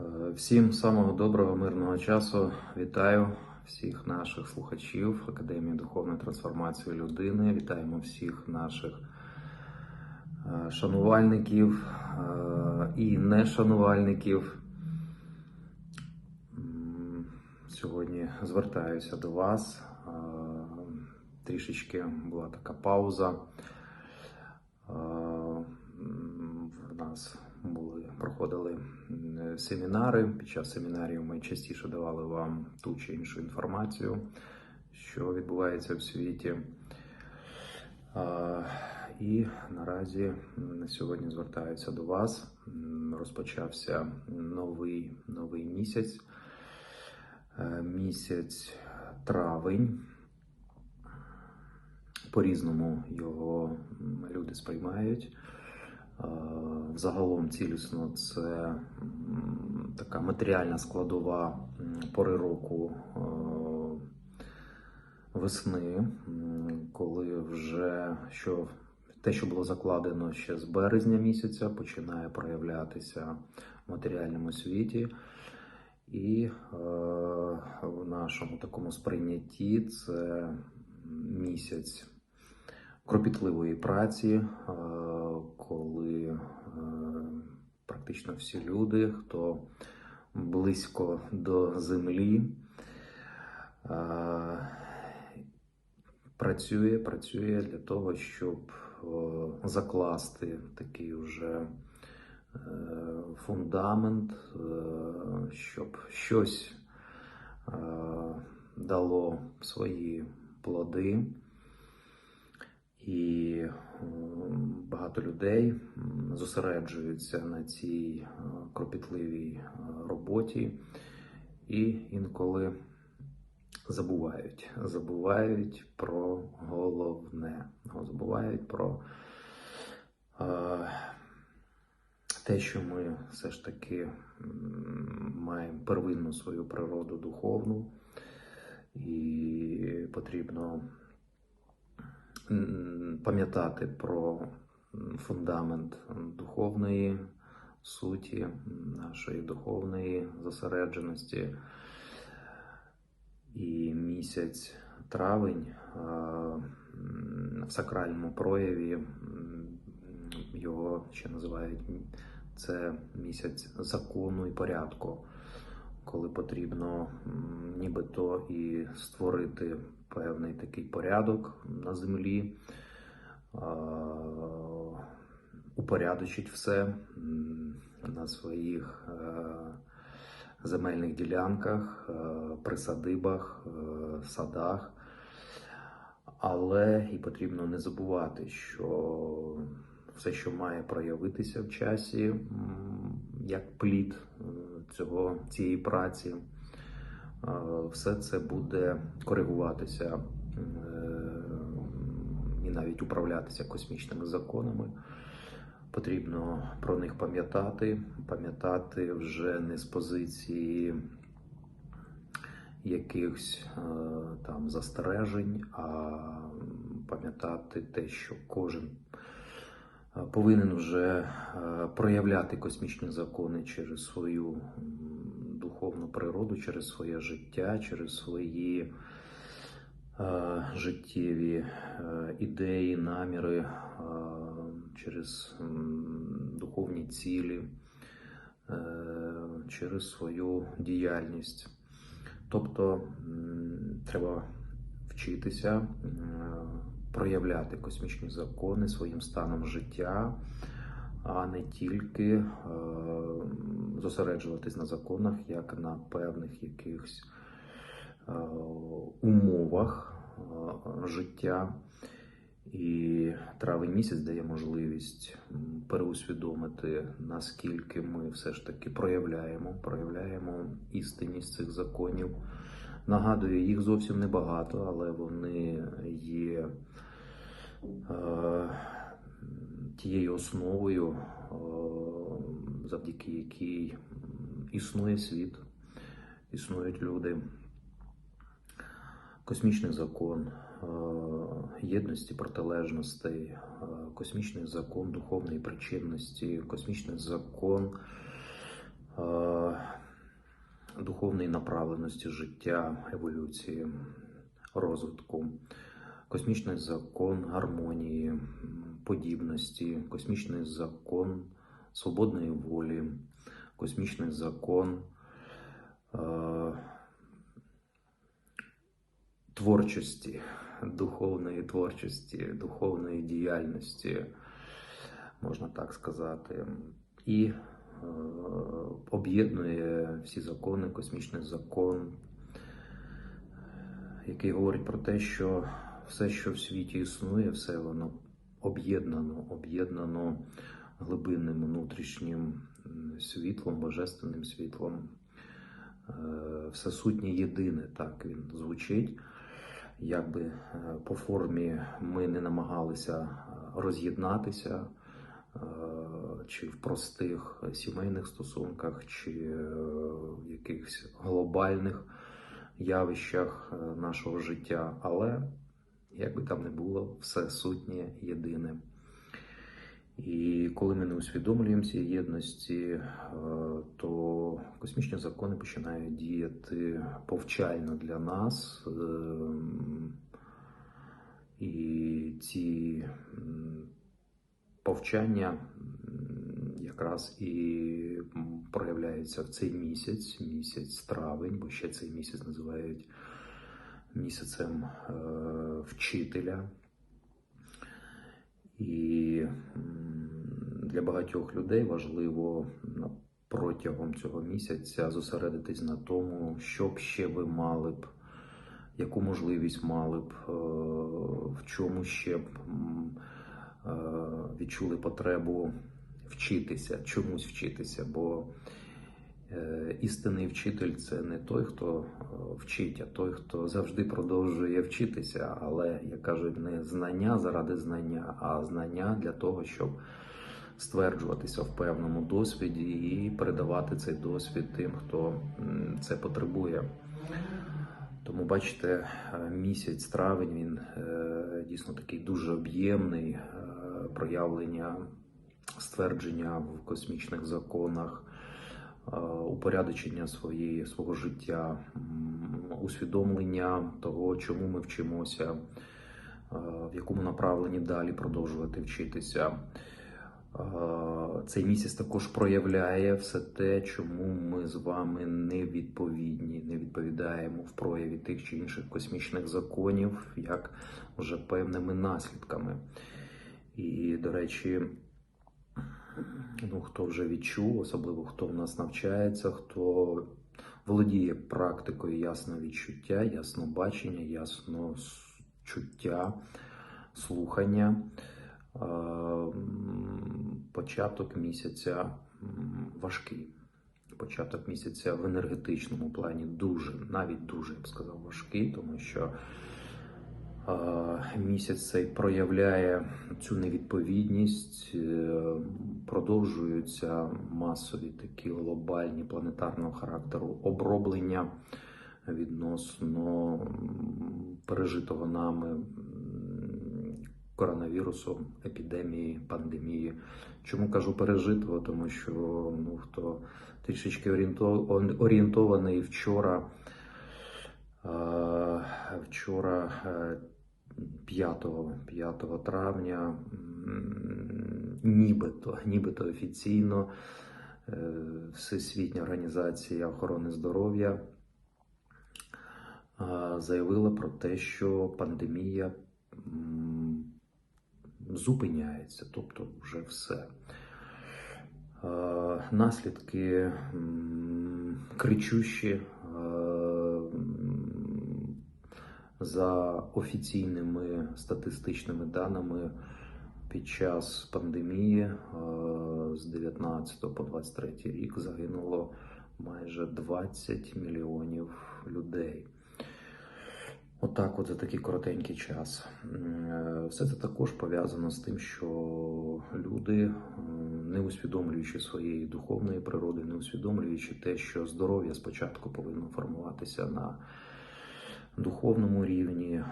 Е, Всім самого доброго мирного часу. Вітаю всіх наших слухачів Академії духовної трансформації людини. Вітаємо всіх наших е, шанувальників е, і нешанувальників. Сьогодні звертаюся до вас. Трішечки була така пауза. В нас проходили семінари. Під час семінарів ми частіше давали вам ту чи іншу інформацію, що відбувається в світі. І наразі на сьогодні звертаюся до вас. Розпочався новий, новий місяць, Е, місяць травень. По-різному його люди сприймають. Е, Загалом цілісно це така матеріальна складова пори року е, весни, коли вже що те, що було закладено ще з березня місяця, починає проявлятися в матеріальному світі. І е, в нашому такому сприйнятті це місяць кропітливої праці, коли е, практично всі люди, хто близько до землі, е, працює, працює для того, щоб е, закласти такий вже е, фундамент, щоб щось дало свої плоди. І е, багато людей зосереджуються на цій е, кропітливій е, роботі і інколи забувають. Забувають про головне. Забувають про те, що ми все ж таки маємо первинну свою природу духовну, і потрібно пам'ятати про фундамент духовної суті, нашої духовної зосередженості. І місяць травень в сакральному прояві його ще називають це місяць закону і порядку, коли потрібно нібито і створити певний такий порядок на землі, упорядочить все на своїх е, земельних ділянках, е, присадибах, е, садах. Але і потрібно не забувати, що все, що має проявитися в часі, як плід е, цього, цієї праці, е, все це буде коригуватися е, і навіть управлятися космічними законами. Потрібно про них пам'ятати, пам'ятати вже не з позиції якихось е, там застережень, а пам'ятати те, що кожен е, повинен вже проявляти космічні закони через свою природу, через своє життя, через свої е, життєві е, ідеї, наміри, е, через м, духовні цілі, е, через свою діяльність. Тобто треба вчитися е, проявляти космічні закони своїм станом життя, а не тільки е, зосереджуватись на законах як на певних якихось е, умовах е, життя. І травень місяць дає можливість переусвідомити, наскільки ми все ж таки проявляємо, проявляємо істинність цих законів. Нагадую, їх зовсім небагато, але вони є тією основою, е, завдяки якій існує світ, існують люди. Космічний закон е, єдності протилежностей, е, космічний закон духовної причинності, космічний закон духовної направленості життя, еволюції, розвитку, космічний закон гармонії, подібності, космічний закон свободної волі, космічний закон е, творчості, духовної творчості, духовної діяльності, можна так сказати, і е, об'єднує всі закони, космічний закон, який говорить про те, що все, що в світі існує, все воно об'єднано, об'єднано глибинним внутрішнім світлом, божественним світлом. Е, Всесутнє єдине, так він звучить. Якби е, по формі ми не намагалися е, роз'єднатися, чи в простих сімейних стосунках, чи в якихось глобальних явищах нашого життя, але як би там не було, все сутнє єдине. І коли ми не усвідомлюємо цієї єдності, е, то космічні закони починають діяти повчально для нас. ем, І ці повчання якраз і проявляються в цей місяць, місяць травень, бо ще цей місяць називають місяцем е, вчителя. І для багатьох людей важливо протягом цього місяця зосередитись на тому, що б ще ви мали б, яку можливість мали б, е, в чому ще б е, відчули потребу вчитися, чомусь вчитися. Бо істинний вчитель це не той, хто е, вчить, а той, хто завжди продовжує вчитися. Але, як кажуть, не знання заради знання, а знання для того, щоб стверджуватися в певному досвіді і передавати цей досвід тим, хто це потребує. Тому бачите, е, місяць травень він е, дійсно такий дуже об'ємний е, проявлення ствердження в космічних законах, е, упорядочення своєї свого життя, усвідомлення того, чому ми вчимося, е, в якому направленні далі продовжувати вчитися. Е, Цей місяць також проявляє все те, чому ми з вами не відповідні, не відповідаємо в прояві тих чи інших космічних законів, як вже певними наслідками. І, до речі, ну, хто вже відчув, особливо хто в нас навчається, хто володіє практикою ясного відчуття, ясного бачення, ясного чуття, слухання. Початок місяця важкий. Початок місяця в енергетичному плані дуже, навіть дуже, я б сказав, важкий, тому що місяць цей проявляє цю невідповідність, е, продовжуються масові такі глобальні планетарного характеру оброблення відносно пережитого нами коронавірусу, епідемії, пандемії. Чому кажу пережитого? Тому що ну, хто трішечки орієнто- орієнтований вчора, е, вчора е, 5, 5 травня, нібито, нібито офіційно е, Всесвітня організація охорони здоров'я е, заявила про те, що пандемія зупиняється, тобто вже все. Е, Наслідки кричущі за офіційними статистичними даними під час пандемії е, з 19 по 23 рік загинуло майже 20 мільйонів людей. Отак, от за такий коротенький час. Е, Все це також пов'язано з тим, що люди, не усвідомлюючи своєї духовної природи, не усвідомлюючи те, що здоров'я спочатку повинно формуватися на духовному рівні, е,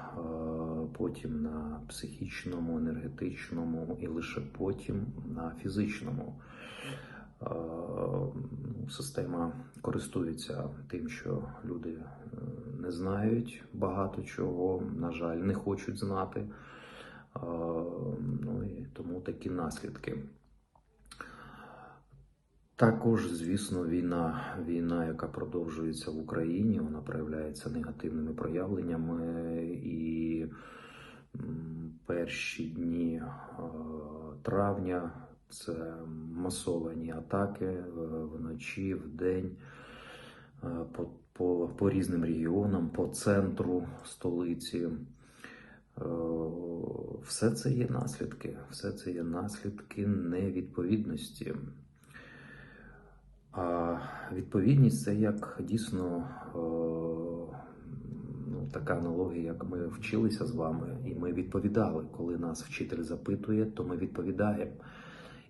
потім на психічному, енергетичному і лише потім на фізичному. Е, система користується тим, що люди е, не знають багато чого, на жаль, не хочуть знати. Ну і тому такі наслідки. Також, звісно, війна, війна, яка продовжується в Україні, вона проявляється негативними проявленнями. І перші дні е, травня це масовані атаки е, вночі, вдень е, по, по, по різним регіонам, по центру столиці. Все це є наслідки, все це є наслідки невідповідності. А відповідність це як дійсно е, ну, така аналогія, як ми вчилися з вами, і ми відповідали. Коли нас вчитель запитує, то ми відповідаємо.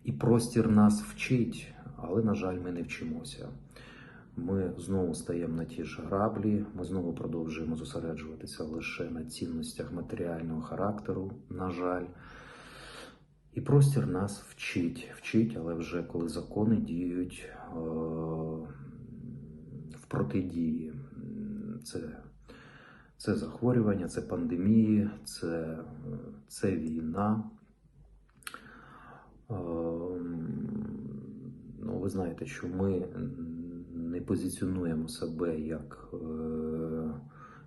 І простір нас вчить, але, на жаль, ми не вчимося. Ми знову стаємо на ті ж граблі, ми знову продовжуємо зосереджуватися лише на цінностях матеріального характеру, на жаль. І простір нас вчить, вчить, але вже коли закони діють е, в протидії. Це, це захворювання, це пандемії, це, це війна. Е, Ну, ви знаєте, що ми не позиціонуємо себе як е,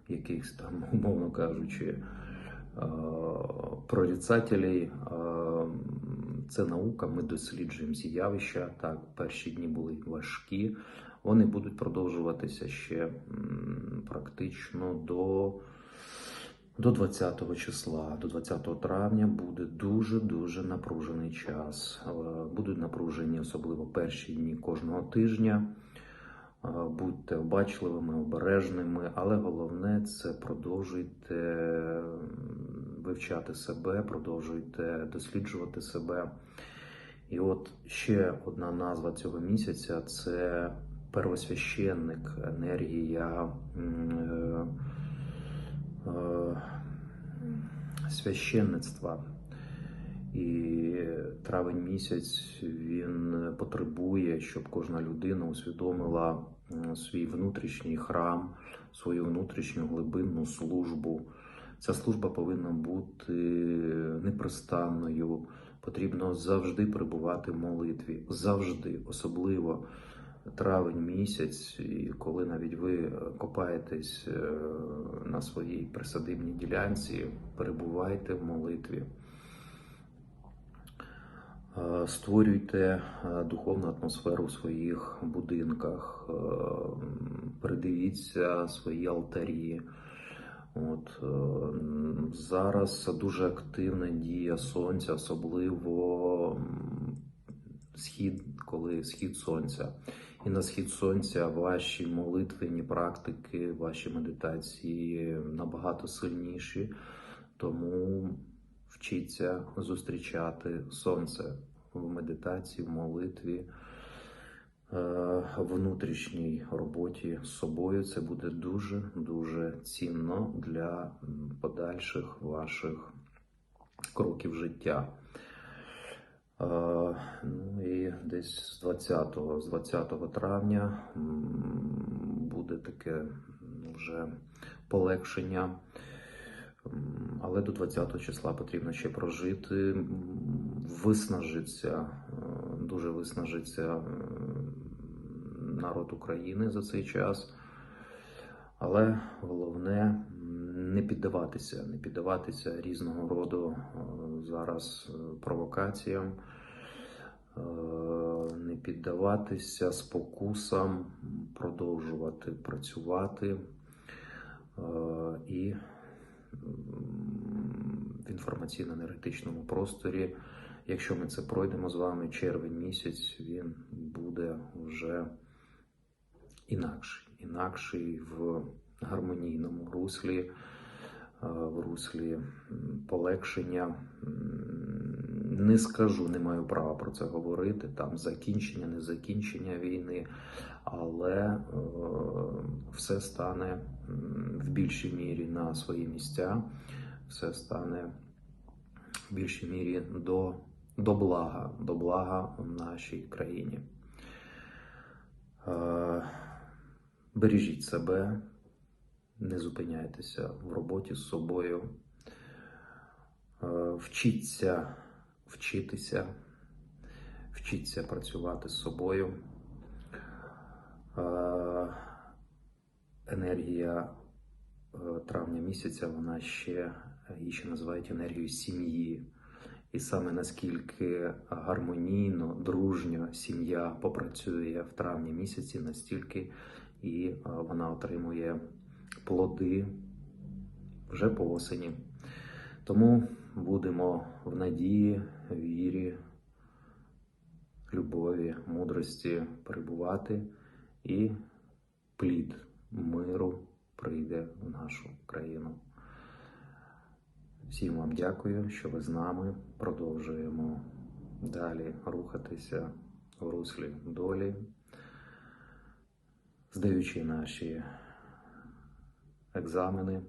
якихось там, умовно кажучи, е, прорицателей. Е, Це наука, ми досліджуємо ці явища. Так, перші дні були важкі. Вони будуть продовжуватися ще практично до, до 20 числа, до 20 травня буде дуже дуже напружений час. Е, Будуть напружені особливо перші дні кожного тижня. Е, Будьте обачливими, обережними, але головне це продовжуйте вивчати себе, продовжуйте досліджувати себе. І от ще одна назва цього місяця це первосвященник, енергія е, е, священництва. І травень місяць він потребує, щоб кожна людина усвідомила свій внутрішній храм, свою внутрішню глибинну службу. Ця служба повинна бути непрестанною. Потрібно завжди перебувати в молитві, завжди, особливо травень місяць, і коли навіть ви копаєтесь е, на своїй присадибній ділянці, перебувайте в молитві. Е, Створюйте е, духовну атмосферу в своїх будинках, передивіться свої алтарі. От е, зараз дуже активна дія сонця, особливо схід, коли схід сонця. І на схід сонця ваші молитвені практики, ваші медитації набагато сильніші. Тому вчіться зустрічати сонце в медитації, в молитві, внутрішній роботі з собою. Це буде дуже дуже цінно для подальших ваших кроків життя. Е, Ну і десь з 20, з 20 травня буде таке вже полегшення. Але до 20 числа потрібно ще прожити, м, виснажиться, е, дуже виснажиться е, народ України за цей час. Але головне не піддаватися, не піддаватися різного роду е, зараз е, провокаціям, е, не піддаватися спокусам, продовжувати працювати і в інформаційно-енергетичному просторі. Якщо ми це пройдемо з вами, червень місяць він буде вже інакший, інакший в гармонійному руслі, е, в руслі полегшення. Не скажу, не маю права про це говорити. Там закінчення, не закінчення війни, але е, все стане в більшій мірі на свої місця, все стане в більшій мірі до, до блага, до блага в нашій країні. Бережіть себе, не зупиняйтеся в роботі з собою, Е, вчіться вчитися, вчіться працювати з собою. Е, Енергія е, травня місяця, вона ще її ще називають енергією сім'ї. І саме наскільки гармонійно, дружньо сім'я попрацює в травні місяці, настільки і е, вона отримує плоди вже по осені. Тому будемо в надії, вірі, любові, мудрості перебувати, і плід миру прийде в нашу країну. Всім вам дякую, що ви з нами. Продовжуємо далі рухатися в руслі долі, здаючи наші екзамени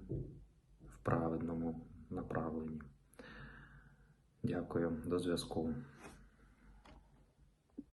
в правильному направленні. Дякую, до зв'язку.